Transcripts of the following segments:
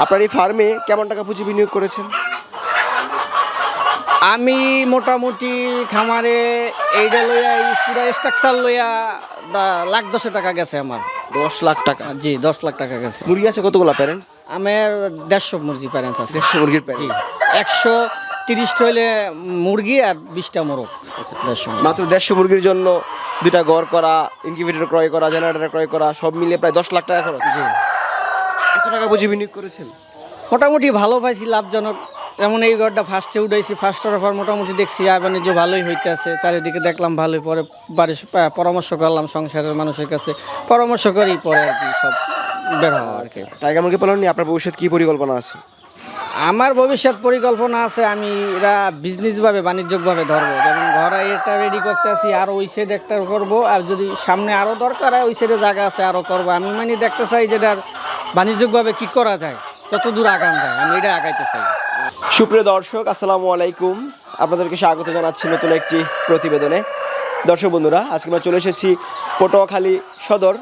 আপনার এই ফার্মে কেমন টাকা পুঁজি বিনিয়োগ করেছেন? আমি মোটামুটি খামারে এইটা লইয়া এই পুরো স্ট্রাকচার লইয়া দা- লাখ দশে টাকা গেছে আমার। দশ লাখ টাকা? জি দশ লাখ টাকা গেছে। মুরগি আছে কতগুলো প্যারেন্টস আমার দেড়শো মুরগি প্যারেন্টস আছে। দেড়শো মুরগির প্যারেন্টস একশো তিরিশটা হইলে মুরগি আর বিশটা মোরগ। দেড়শো মাত্র দেড়শো মুরগির জন্য দুটা ঘর করা ইনকিউবেটর ক্রয় করা জেনারেটর ক্রয় করা সব মিলিয়ে প্রায় দশ লাখ টাকা খরচ। জি। কত টাকা পুঁজি বিনিয়োগ করেছেন? মোটামুটি ভালো পাইছি লাভজনক। যেমন এই ঘরটা ফার্স্টে উঠাইছি ফার্স্ট পর মোটামুটি দেখছি আয় বাণিজ্য ভালোই হইতে আছে চারিদিকে দেখলাম ভালোই পরে বাড়ির পরামর্শ করলাম সংসারের মানুষের কাছে। পরামর্শ করি পরে আর কি সব বের হওয়া আর কি। টাইগার মুরগি পালন নিয়ে আপনার ভবিষ্যৎ কী পরিকল্পনা আছে? আমার ভবিষ্যৎ পরিকল্পনা আছে আমি এরা বিজনেসভাবে বাণিজ্যিকভাবে ধরবো। যেমন ঘরে এটা রেডি করতে আছি আর ওই সাইড একটা করব আর যদি সামনে আরও দরকার হয় ওই সাইডে জায়গা আছে আরও করব। আমি মানে দেখতে চাই যেটার বাণিজ্যিকভাবে কি করা যায়, তত দূর আগান যায়। আমি এটা আগাইতে চাই। সুপ্রিয় দর্শক, আসসালামু আলাইকুম। আপনাদেরকে স্বাগত জানাচ্ছি নতুন একটি প্রতিবেদনে। দর্শক বন্ধুরা, আজকে আমরা চলে এসেছি পটুয়াখালী সদর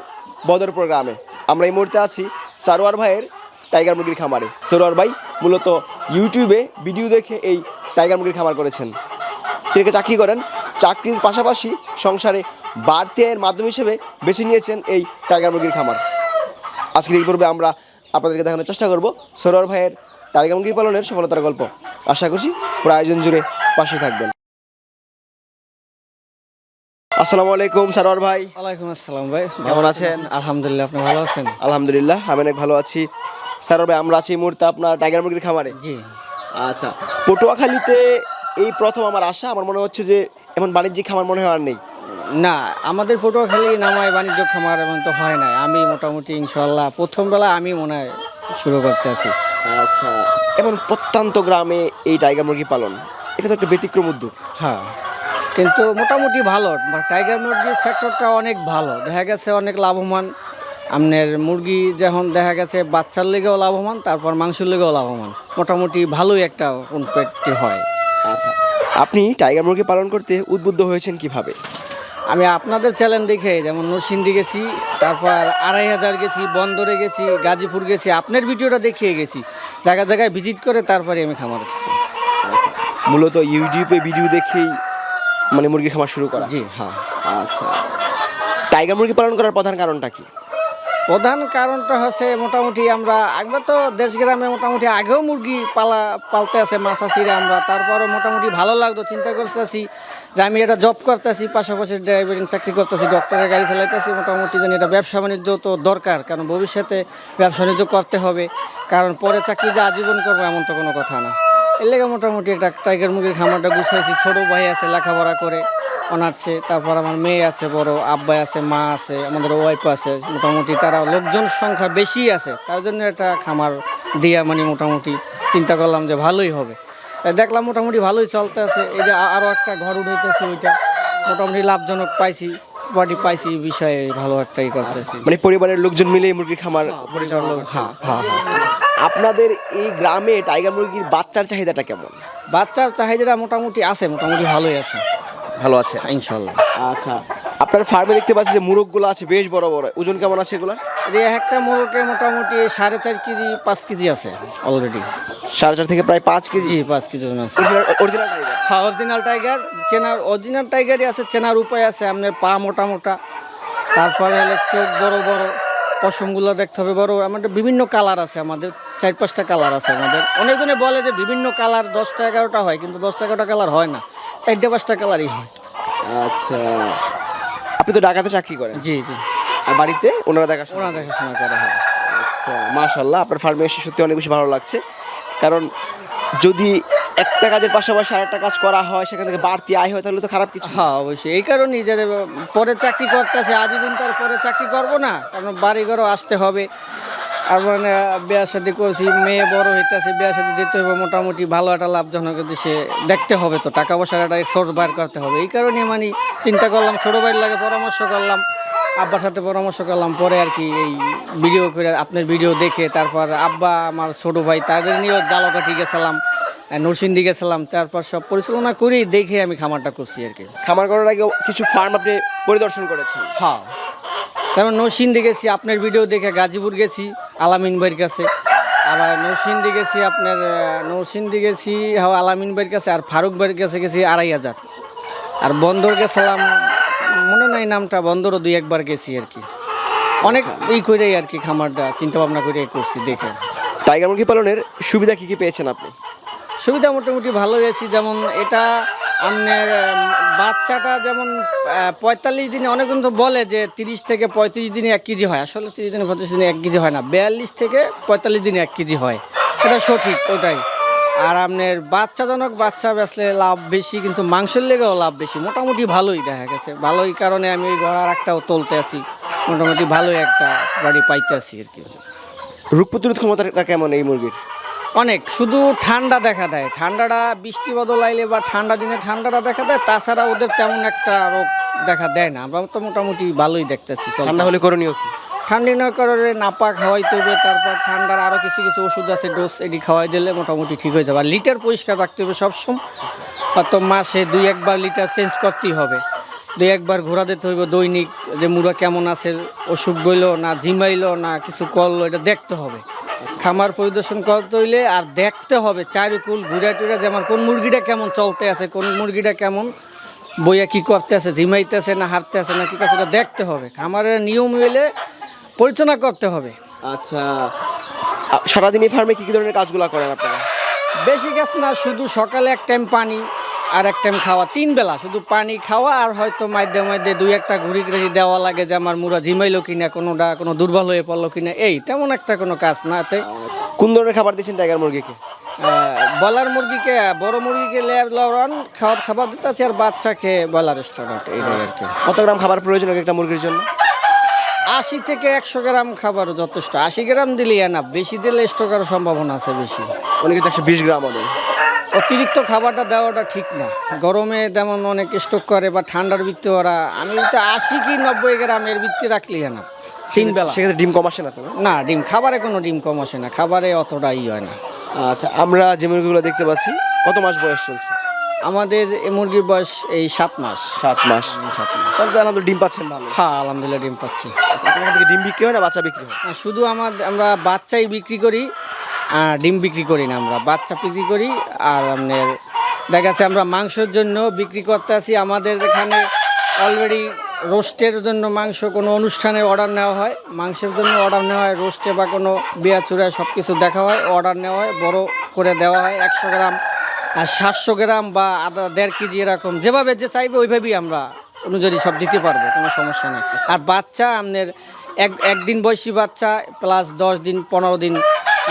বদরপুর গ্রামে। আমরা এই মুহূর্তে আছি সারোয়ার ভাইয়ের টাইগার মুরগির খামারে। সারোয়ার ভাই, মূলত ইউটিউবে ভিডিও দেখে এই টাইগার মুরগির খামার করেছেন। তিনি চাকরি করেন। চাকরির পাশাপাশি সংসারে বাড়তি আয়ের মাধ্যম হিসেবে বেছে নিয়েছেন এই টাইগার মুরগির খামার। আজকের এই পর্বে আমরা আপনাদেরকে দেখানোর চেষ্টা করব সরোয়ার ভাইয়ের মুরগি পালনের সফলতার গল্প। আশা করছি পুরো আয়োজন জুড়ে পাশে থাকবেন। আসসালামু আলাইকুম সরোয়ার ভাই। ওয়ালাইকুম আসসালাম ভাই। কেমন আছেন? আলহামদুলিল্লাহ আপনি ভালো আছেন? আলহামদুলিল্লাহ আমি অনেক ভালো আছি। সরোয়ার ভাই আমরা আছি এই মুহূর্তে আপনার টাইগার মুরগির খামারে। জি। আচ্ছা পটুয়াখালীতে এই প্রথম আমার আশা। আমার মনে হচ্ছে যে এমন বাণিজ্যিক খামার মনে হয় আর নেই। না আমাদের পটুয়াখালী নামায় বাণিজ্য খামার এমন তো হয় না আমি মোটামুটি ইনশাল্লাহ প্রথমবেলা আমি মনে হয় শুরু করতে আছি। আচ্ছা এমন প্রত্যন্ত গ্রামে এই টাইগার মুরগি পালন এটা তো একটা ব্যতিক্রম উদ্যোগ। হ্যাঁ কিন্তু মোটামুটি ভালো টাইগার মুরগির সেক্টরটা অনেক ভালো। দেখা গেছে অনেক লাভবান। আপনার মুরগি যখন দেখা গেছে বাচ্চার লেগেও লাভবান তারপর মাংসের লেগেও লাভবান। মোটামুটি ভালোই একটা উন্নতি হয়। আচ্ছা আপনি টাইগার মুরগি পালন করতে উদ্বুদ্ধ হয়েছেন কীভাবে? আমি আপনাদের চ্যানেল দেখে যেমন নরসিংদী গেছি তারপর আড়াই হাজার গেছি বন্দরে গেছি গাজীপুর গেছি আপনার ভিডিওটা দেখিয়ে গেছি। জায়গায় জায়গায় ভিজিট করে তারপরে আমি খামার গেছি মূলত ইউটিউবে ভিডিও দেখেই মানে মুরগি খামার শুরু করা। জি হ্যাঁ। আচ্ছা। টাইগার মুরগি পালন করার প্রধান কারণটা কি? প্রধান কারণটা হচ্ছে মোটামুটি আমরা আমরা তো দেশ গ্রামে মোটামুটি আগেও মুরগি পালা, পালতে আছে, মাছ আছিরা আমরা। তারপরে মোটামুটি ভালো লাগতো চিন্তা করতেছি যে আমি এটা জব করতেছি, পাশাপাশি ড্রাইভারিং চাকরি করতেছি ডক্টরের গাড়ি চালাইতেছি, মোটামুটি জানি এটা ব্যবসা বাণিজ্য তো দরকার, কারণ ভবিষ্যতে ব্যবসা বাণিজ্য করতে হবে, কারণ পরে চাকরি যে আজীবন করব এমন তো কোনো কথা না। এর লেগে মোটামুটি একটা টাইগার মুরগির খামারটা গুছাইছি, ছোটো ভাই আছে, লেখাপড়া করে। অনার্সে তারপর আমার মেয়ে আছে বড় আব্বাই আছে মা আছে আমাদের ওয়াইফ আছে মোটামুটি তারা লোকজন সংখ্যা বেশি আছে তার জন্য একটা খামার দিয়া মানে মোটামুটি চিন্তা করলাম যে ভালোই হবে। তাই দেখলাম মোটামুটি ভালোই চলতে আছে এই যে আরও একটা ঘর উঠেছে ওইটা মোটামুটি লাভজনক পাইছি পার্টি পাইছি বিষয়ে ভালো একটা ই করতেছি। মানে পরিবারের লোকজন মিলে এই মুরগির খামার পরিচালক হ্যাঁ হ্যাঁ হ্যাঁ। আপনাদের এই গ্রামে টাইগার মুরগির বাচ্চার চাহিদাটা কেমন? বাচ্চার চাহিদাটা মোটামুটি আছে মোটামুটি ভালোই আছে। ভালো আছে ইনশাল্লাহ আচ্ছা আপনার ফার্মে দেখতে পাচ্ছি যে মুরগগুলো আছে বেশ বড় বড়। ওজন কেমন আছে এগুলো একটা মোরগে মোটামুটি সাড়ে চার কেজি পাঁচ কেজি আছে অলরেডি সাড়ে চার থেকে প্রায় পাঁচ কেজি? পাঁচ কেজি ওজন আছে। অরিজিনাল টাইগার হ্যাঁ অরিজিনাল টাইগার চেনার অরিজিনাল টাইগারই আছে চেনার উপায় আছে আপনার পা মোটা মোটা। তারপরে হলে চোখ বড় বড়। পশমগুলো দেখতে হবে। বড় আমাদের বিভিন্ন কালার আছে আমাদের চার পাঁচটা কালার আছে আমাদের। অনেকজনে বলে যে বিভিন্ন কালার দশটা এগারোটা হয় কিন্তু দশটা এগারোটা কালার হয় না। চারটে পাঁচটা কালারই হয়। আচ্ছা। আপনি তো ঢাকাতে চাকরি করেন। জি জি। আর বাড়িতে ওনারা দেখাশোনা ওনা দেখাশোনা করা হয়। আচ্ছা মাশাল্লাহ আপনার ফার্মে এসে সত্যি অনেক বেশি ভালো লাগছে। কারণ যদি একটা কাজের পাশাপাশি আরেকটা কাজ করা হয়, সেখান থেকে বাড়তি আয় হয়, তাহলে তো খারাপ কিছু। হ্যাঁ অবশ্যই। এই কারণেই যে পরে চাকরি করতেছে, আজীবন তো আর পরে চাকরি করব না, কারণ বাড়ি ঘরও আসতে হবে। আর মানে বিয়া সাথে করছি, মেয়ে বড় হইতেছে, বিয়া সাথে যেতে হবে মোটামুটি ভালো একটা লাভজনক দেশে দেখতে হবে তো, টাকা পয়সার একটা সোর্স বার করতে হবে। এই কারণে মানে চিন্তা করলাম, ছোটো ভাইয়ের লাগে পরামর্শ করলাম, আব্বার সাথে পরামর্শ করলাম, পরে আর কি এই ভিডিও করে, আপনার ভিডিও দেখে, তারপর আব্বা, আমার ছোটো ভাই, তাদের নিয়েও জালকাঠি গেছিলাম। নরসিংদী গেছিলাম তারপর সব পরিচালনা করেই দেখে আমি খামারটা করছি আর কি। খামার করার আগে কিছু ফার্ম আপনি পরিদর্শন করেছেন? হ্যাঁ। কারণ নরসিংদী গেছি আপনার ভিডিও দেখে গাজীপুর গেছি আলামিন ভাইয়ের কাছে। আবার নৌসিন্দি গেছি আপনার নৌসিন্দি গেছি হাওয়া আলামিন বাড়ির কাছে আর ফারুক বাড়ির কাছে গেছি আড়াই হাজার। আর বন্দর গেছিলাম মনে নাই নামটা বন্দরও দুই একবার গেছি আর কি। অনেক ই করেই আর কি খামারটা চিন্তা ভাবনা করে করছি দেখে। টাইগার মুরগি পালনের সুবিধা কী কী পেয়েছেন আপনি? সুবিধা মোটামুটি ভালো হয়েছে যেমন এটা আপনার বাচ্চাটা যেমন পঁয়তাল্লিশ দিনে অনেকজন তো বলে যে তিরিশ থেকে পঁয়ত্রিশ দিনে এক কেজি হয়। আসলে তিরিশ দিনে পঁয়ত্রিশ দিনে এক কেজি হয় না। বিয়াল্লিশ থেকে পঁয়তাল্লিশ দিনে এক কেজি হয়। এটা সঠিক, ওটাই। আর আপনার বাচ্চাজনক বাচ্চা বেচলে লাভ বেশি, কিন্তু মাংসের লেগেও লাভ বেশি। মোটামুটি ভালোই দেখা গেছে। ভালোই কারণে আমি ওই ঘোড়ার একটাও তুলতে আছি। মোটামুটি ভালোই একটা বাড়ি পাইতে আছি আর কি। রোগ প্রতিরোধ ক্ষমতাটা কেমন এই মুরগির? অনেক শুধু ঠান্ডা দেখা দেয়। ঠান্ডাটা বৃষ্টি বদল আইলে বা ঠান্ডা দিনে ঠান্ডাটা দেখা দেয় তাছাড়া ওদের তেমন একটা রোগ দেখা দেয় না। আমরা তো মোটামুটি ভালোই দেখতেছি ঠান্ডা হলে করণীয় কি? ঠান্ডা না করে নাপা খাওয়াইতে হবে তারপর ঠান্ডার আরও কিছু কিছু ওষুধ আছে ডোজ এটি খাওয়াই দিলে মোটামুটি ঠিক হয়ে যাবে। আর লিটার পরিষ্কার রাখতে হবে সবসময়। হয়তো মাসে দুই একবার লিটার চেঞ্জ করতেই হবে। দুই একবার ঘোরা দিতে হইব দৈনিক যে মুড়া কেমন আছে অসুখ বইল না জিমাইলো না কিছু করল এটা দেখতে হবে। খামার পরিদর্শন করতে হইলে আর দেখতে হবে চারিকুল ঘুরে টুরে যেমন কোন মুরগিটা কেমন চলতে আছে কোন মুরগিটা কেমন বইয়া কি করতে আছে ঝিমাইতেছে না হাঁটতে আছে না কি করছে এটা দেখতে হবে। খামারের নিয়ম হইলে পরিচালনা করতে হবে। আচ্ছা সারাদিন এই ফার্মে কি কি ধরনের কাজগুলো করেন আপনারা? বেশি গাছ না শুধু সকালে এক টাইম পানি আর এক টাইম খাওয়া তিন বেলা শুধু পানি খাওয়া আর হয়তো মাঝে মাঝে দুই একটা ঘুরি ঘুরি দেওয়া লাগে যে আমার মুড়া ঝিমাইলো কিনা কোনোটা কোনো দুর্বল হয়ে পড়ল কিনা এই তেমন একটা কোনো কাজ না এতে কোন ধরনের খাবার দিচ্ছেন টাইগার মুরগিকে? বলার মুরগিকে বড় মুরগিকে লেয়ার লওয়ান খাবার খাবার দিতে আছে আর বাচ্চাকে বলার রেস্টুরেন্ট এটাই আর কি। কত গ্রাম খাবার প্রয়োজন এক একটা মুরগির জন্য? আশি থেকে একশো গ্রাম খাবার যথেষ্ট। আশি গ্রাম দিলেই না বেশি দিলে স্টক সম্ভাবনা আছে বেশি। অনেকে একশো বিশ গ্রাম দেয় অতিরিক্ত খাবারটা দেওয়াটা ঠিক না। গরমে যেমন অনেক স্টক করে বা ঠান্ডার ভিত্তি ওরা আমি তো আশি কি নব্বই গ্রামের ভিত্তি রাখলি না। তিন বেলা। সেক্ষেত্রে ডিম কম আসে না তো না? ডিম খাবারে কোনো ডিম কম আসে না খাবারে অতটা ই হয় না। আচ্ছা আমরা যে মুরগিগুলো দেখতে পাচ্ছি কত মাস বয়স চলছে? আমাদের এই মুরগির বয়স এই সাত মাস। সাত মাস। সাত মাস। তাহলে তো আলহামদুলিল্লাহ ডিম পাচ্ছেন ভালো। হ্যাঁ আলহামদুলিল্লাহ ডিম পাচ্ছি। আচ্ছা, আপনার থেকে ডিম বিক্রি হয় না বাচ্চা বিক্রি হয়? শুধু আমার আমরা বাচ্চাই বিক্রি করি ডিম বিক্রি করি না আমরা, বাচ্চা বিক্রি করি আর আপনার দেখা যাচ্ছে আমরা মাংসের জন্য বিক্রি করতে আসি। আমাদের এখানে অলরেডি রোস্টের জন্য মাংস কোনো অনুষ্ঠানে অর্ডার নেওয়া হয়। মাংসের জন্য অর্ডার নেওয়া হয় রোস্টে বা কোনো বিয়া চূড়ায় সব কিছু দেখা হয় অর্ডার নেওয়া হয়, বড় করে দেওয়া হয়, একশো গ্রাম আর সাতশো গ্রাম বা আধা দেড় কেজি এরকম, যেভাবে যে চাইবে ওইভাবেই আমরা অনুযায়ী সব দিতে পারব, কোনো সমস্যা নেই। আর বাচ্চা আপনার এক, একদিন বয়সী বাচ্চা প্লাস দশ দিন, পনেরো দিন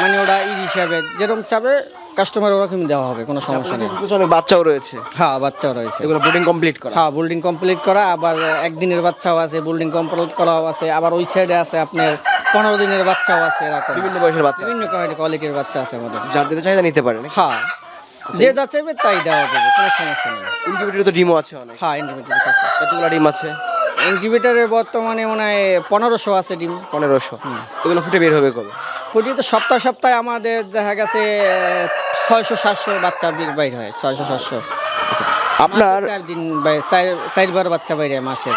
মানে ওরা ই হিসাবে যেরকম চাবে কাস্টমার ওরকম দেওয়া হবে কোনো সমস্যা নেই। অনেক বাচ্চাও রয়েছে। হ্যাঁ বাচ্চাও রয়েছে। এগুলো বোর্ডিং কমপ্লিট করা। হ্যাঁ বোল্ডিং কমপ্লিট করা আবার একদিনের বাচ্চাও আছে বোল্ডিং কমপ্লিট করাও আছে আবার ওই সাইডে আছে আপনার পনেরো দিনের বাচ্চাও আছে এরকম। বিভিন্ন বয়সের বাচ্চা বিভিন্ন কোয়ালিটির বাচ্চা আছে আমাদের। যার যেটা চাহিদা নিতে পারেন হ্যাঁ যে যা চাইবে তাই দেওয়া যাবে কোনো সমস্যা নেই। ইনকিউবেটরে তো ডিমও আছে অনেক। হ্যাঁ ইন্ডিভিজুয়াল কাছে কতগুলো ডিম আছে? ইনকিউবেটারে বর্তমানে মনে হয় পনেরোশো আছে ডিম। পনেরোশো। এগুলো ফুটে বের হবে কবে? প্রতিটা সপ্তাহে সপ্তাহে আমাদের দেখা গেছে ছয়শো সাতশো বাচ্চা বি- বাইর হয় ছয়শো সাতশো। আচ্ছা আপনার দিন চার- চারবার বাচ্চা বাইরে মাসে।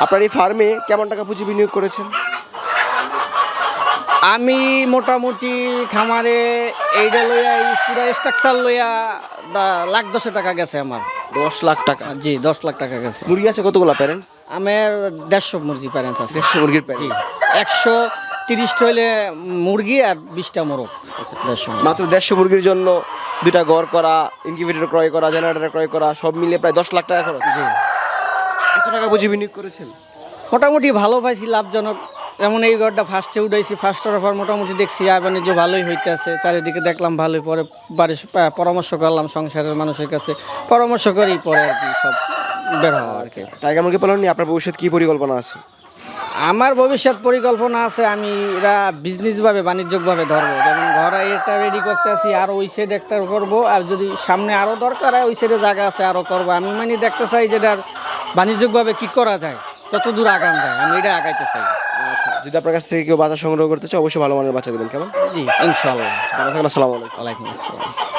আপনার এই ফার্মে কেমন টাকা পুঁজি বিনিয়োগ করেছেন? আমি মোটামুটি খামারে এইটা লইয়া এই পুরো স্ট্রাকচার লইয়া লাখ দশ টাকা গেছে আমার। দশ লাখ টাকা? জি দশ লাখ টাকা গেছে। মুরগি আছে কতগুলো প্যারেন্টস আমার দেড়শো মুরগি প্যারেন্টস আছে। দেড়শো মুরগির জি প্যারেন্টস একশো তিরিশটা হলে মুরগি আর বিশটা মোরগ। দেড়শো মাত্র দেড়শো মুরগির জন্য দুইটা ঘর করা ইনকিউবেটর ক্রয় করা জেনারেটর ক্রয় করা সব মিলে প্রায় দশ লাখ টাকা খরচ। কত টাকা পুঁজি বিনিয়োগ করেছেন? মোটামুটি ভালো পাইছি লাভজনক। যেমন এই ঘরটা ফার্স্টে উঠাইছি ফার্স্ট পর মোটামুটি দেখছি আয় বাণিজ্য ভালোই হইতে আছে চারিদিকে দেখলাম ভালোই পরে বাড়ির পরামর্শ করলাম সংসারের মানুষের কাছে। পরামর্শ করেই পরে আর কি সব বের হওয়া আর কি। টাইগার মুরগি পালন নিয়ে আপনার ভবিষ্যৎ কী পরিকল্পনা আছে? আমার ভবিষ্যৎ পরিকল্পনা আছে আমি এরা বিজনেসভাবে বাণিজ্যিকভাবে ধরবো। যেমন ঘরে এটা রেডি করতে আছি আর ওই সাইড একটা করব আর যদি সামনে আরও দরকার হয় ওই সাইডে জায়গা আছে আরও করব। আমি মানে দেখতে চাই যে এটার বাণিজ্যিকভাবে কী করা যায় তত দূর আগান যায় আমি এটা আগাইতে চাই। যদি আপনার কাছ থেকে কেউ বাচ্চা সংগ্রহ করতে চায় অবশ্যই ভালো মানের বাচ্চা দেবেন কেমন? জি ইনশাল্লাহ আসসালামু আলাইকুম। ওয়ালাইকুম আসসালাম।